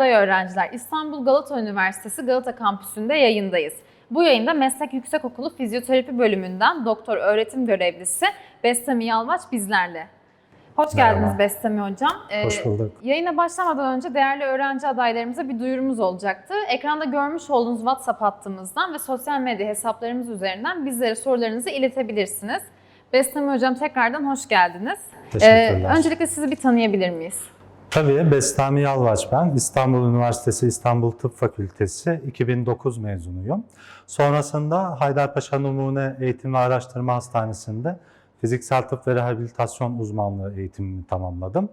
öğrenciler, İstanbul Galata Üniversitesi Galata Kampüsü'nde yayındayız. Bu yayında Meslek Yüksekokulu Fizyoterapi bölümünden doktor öğretim görevlisi Bestami Yalvaç bizlerle. Hoş Merhaba. geldiniz Bestami Hocam. Ee, Hoş bulduk. Yayına başlamadan önce değerli öğrenci adaylarımıza bir duyurumuz olacaktı. Ekranda görmüş olduğunuz WhatsApp hattımızdan ve sosyal medya hesaplarımız üzerinden bizlere sorularınızı iletebilirsiniz. Bestami Hocam tekrardan hoş geldiniz. Teşekkürler. Ee, öncelikle sizi bir tanıyabilir miyiz? Tabii Bestami Yalvaç ben. İstanbul Üniversitesi İstanbul Tıp Fakültesi 2009 mezunuyum. Sonrasında Haydarpaşa Numune Eğitim ve Araştırma Hastanesi'nde fiziksel tıp ve rehabilitasyon uzmanlığı eğitimimi tamamladım.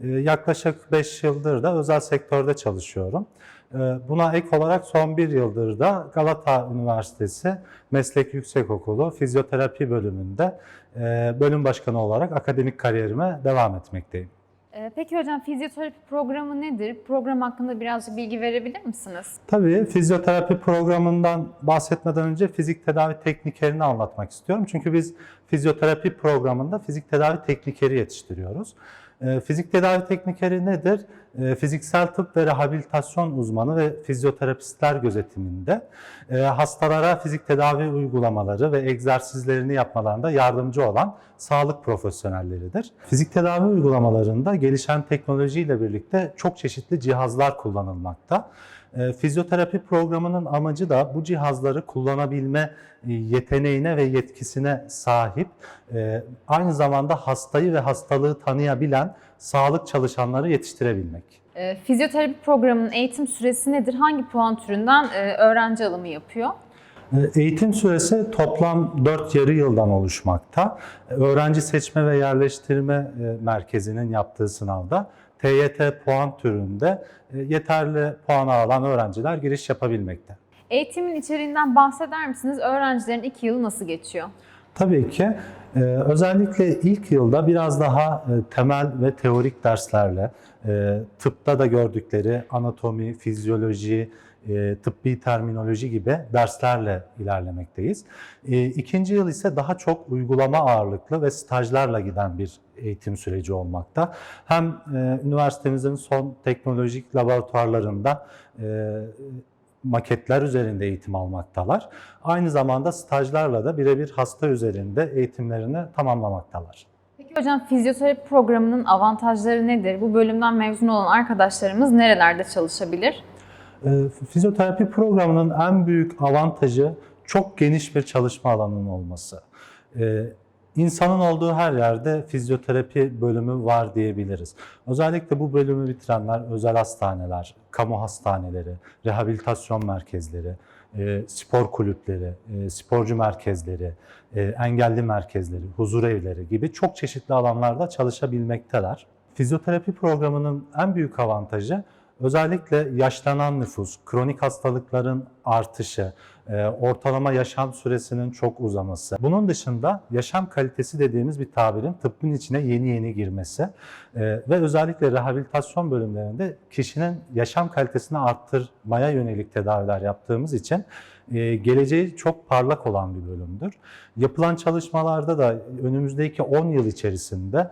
Ee, Yaklaşık 5 yıldır da özel sektörde çalışıyorum. Ee, Buna ek olarak son bir yıldır da Galata Üniversitesi Meslek Yüksekokulu Fizyoterapi bölümünde e, bölüm başkanı olarak akademik kariyerime devam etmekteyim. Ee, Peki hocam fizyoterapi programı nedir? Program hakkında birazcık bilgi verebilir misiniz? Tabii fizyoterapi programından bahsetmeden önce fizik tedavi teknikerini anlatmak istiyorum. Çünkü biz fizyoterapi programında fizik tedavi teknikeri yetiştiriyoruz. Ee, Fizik tedavi teknikeri nedir? Ee, Fiziksel tıp ve rehabilitasyon uzmanı ve fizyoterapistler gözetiminde e, hastalara fizik tedavi uygulamaları ve egzersizlerini yapmalarında yardımcı olan sağlık profesyonelleridir. Fizik tedavi uygulamalarında gelişen teknolojiyle birlikte çok çeşitli cihazlar kullanılmakta. E, Fizyoterapi programının amacı da bu cihazları kullanabilme e, yeteneğine ve yetkisine sahip, e, aynı zamanda hastayı ve hastalığı tanıyabilen sağlık çalışanları yetiştirebilmek. Ee, Fizyoterapi programının eğitim süresi nedir? Hangi puan türünden e, öğrenci alımı yapıyor? E, Eğitim süresi toplam 4 yarı yıldan oluşmakta. E, Öğrenci Seçme ve Yerleştirme e, Merkezi'nin yaptığı sınavda TYT puan türünde e, yeterli puanı alan öğrenciler giriş yapabilmekte. Eğitimin içeriğinden bahseder misiniz? Öğrencilerin iki yılı nasıl geçiyor? Tabii ki. Ee, özellikle ilk yılda biraz daha e, temel ve teorik derslerle e, tıpta da gördükleri anatomi, fizyoloji, e, tıbbi terminoloji gibi derslerle ilerlemekteyiz. E, ikinci yıl ise daha çok uygulama ağırlıklı ve stajlarla giden bir eğitim süreci olmakta. Hem e, üniversitemizin son teknolojik laboratuvarlarında e, maketler üzerinde eğitim almaktalar. Aynı zamanda stajlarla da birebir hasta üzerinde eğitimlerini tamamlamaktalar. Peki hocam fizyoterapi programının avantajları nedir? Bu bölümden mezun olan arkadaşlarımız nerelerde çalışabilir? Ee, Fizyoterapi programının en büyük avantajı çok geniş bir çalışma alanının olması. İnsanın olduğu her yerde fizyoterapi bölümü var diyebiliriz. Özellikle bu bölümü bitirenler özel hastaneler, kamu hastaneleri, rehabilitasyon merkezleri, e, spor kulüpleri, e, sporcu merkezleri, e, engelli merkezleri, huzur evleri gibi çok çeşitli alanlarda çalışabilmekteler. Fizyoterapi programının en büyük avantajı özellikle yaşlanan nüfus, kronik hastalıkların artışı, ortalama yaşam süresinin çok uzaması. Bunun dışında yaşam kalitesi dediğimiz bir tabirin tıbbın içine yeni yeni girmesi e, ve özellikle rehabilitasyon bölümlerinde kişinin yaşam kalitesini arttırmaya yönelik tedaviler yaptığımız için e, geleceği çok parlak olan bir bölümdür. Yapılan çalışmalarda da önümüzdeki 10 yıl içerisinde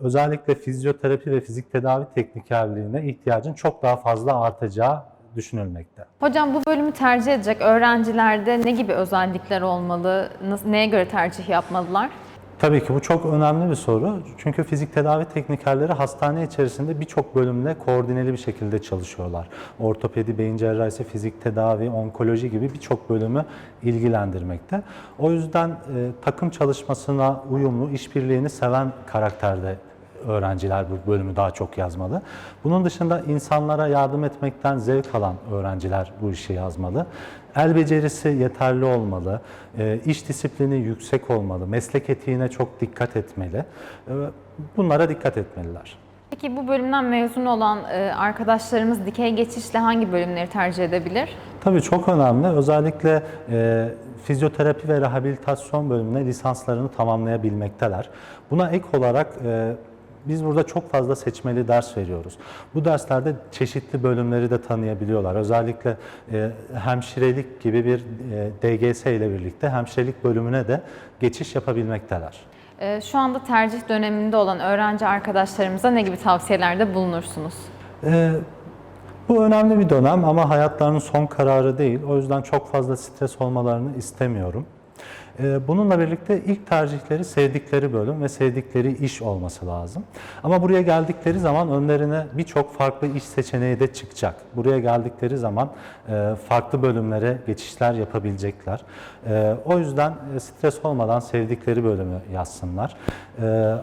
özellikle fizyoterapi ve fizik tedavi teknikerliğine ihtiyacın çok daha fazla artacağı düşünülmekte. Hocam bu bölümü tercih edecek öğrencilerde ne gibi özellikler olmalı? Nasıl, neye göre tercih yapmalılar? Tabii ki bu çok önemli bir soru. Çünkü fizik tedavi teknikerleri hastane içerisinde birçok bölümle koordineli bir şekilde çalışıyorlar. Ortopedi, beyin cerrahisi, fizik tedavi, onkoloji gibi birçok bölümü ilgilendirmekte. O yüzden e, takım çalışmasına uyumlu, işbirliğini seven karakterde öğrenciler bu bölümü daha çok yazmalı. Bunun dışında insanlara yardım etmekten zevk alan öğrenciler bu işi yazmalı. El becerisi yeterli olmalı, e, iş disiplini yüksek olmalı, meslek etiğine çok dikkat etmeli. E, Bunlara dikkat etmeliler. Peki bu bölümden mezun olan e, arkadaşlarımız dikey geçişle hangi bölümleri tercih edebilir? Tabii çok önemli. Özellikle e, fizyoterapi ve rehabilitasyon bölümüne lisanslarını tamamlayabilmekteler. Buna ek olarak e, biz burada çok fazla seçmeli ders veriyoruz. Bu derslerde çeşitli bölümleri de tanıyabiliyorlar. Özellikle e, hemşirelik gibi bir e, DGS ile birlikte hemşirelik bölümüne de geçiş yapabilmekteler. E, şu anda tercih döneminde olan öğrenci arkadaşlarımıza ne gibi tavsiyelerde bulunursunuz? Ee, Bu önemli bir dönem ama hayatlarının son kararı değil. O yüzden çok fazla stres olmalarını istemiyorum. Ee, Bununla birlikte ilk tercihleri sevdikleri bölüm ve sevdikleri iş olması lazım. Ama buraya geldikleri zaman önlerine birçok farklı iş seçeneği de çıkacak. Buraya geldikleri zaman e, farklı bölümlere geçişler yapabilecekler. E, O yüzden e, stres olmadan sevdikleri bölümü yazsınlar.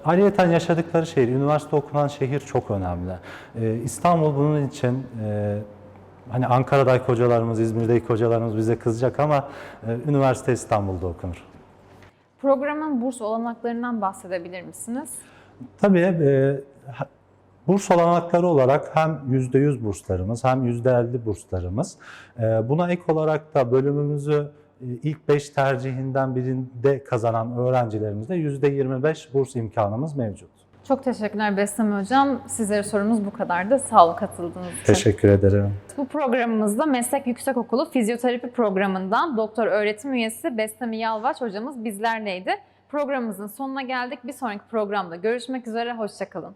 Ayrıca yaşadıkları şehir, üniversite okunan şehir çok önemli. İstanbul bunun için Hani Ankara'daki hocalarımız, İzmir'deki hocalarımız bize kızacak ama e, üniversite İstanbul'da okunur. Programın burs olanaklarından bahsedebilir misiniz? Tabii e, burs olanakları olarak hem %100 burslarımız hem %50 burslarımız. E, buna ek olarak da bölümümüzü e, ilk 5 tercihinden birinde kazanan öğrencilerimizde %25 burs imkanımız mevcut. Çok teşekkürler Besleme Hocam. Sizlere sorumuz bu kadardı. Sağ olun katıldığınız için. Teşekkür ederim. Bu programımızda Meslek Yüksekokulu Fizyoterapi Programı'ndan doktor öğretim üyesi Besleme Yalvaç hocamız bizlerleydi. Programımızın sonuna geldik. Bir sonraki programda görüşmek üzere. Hoşçakalın.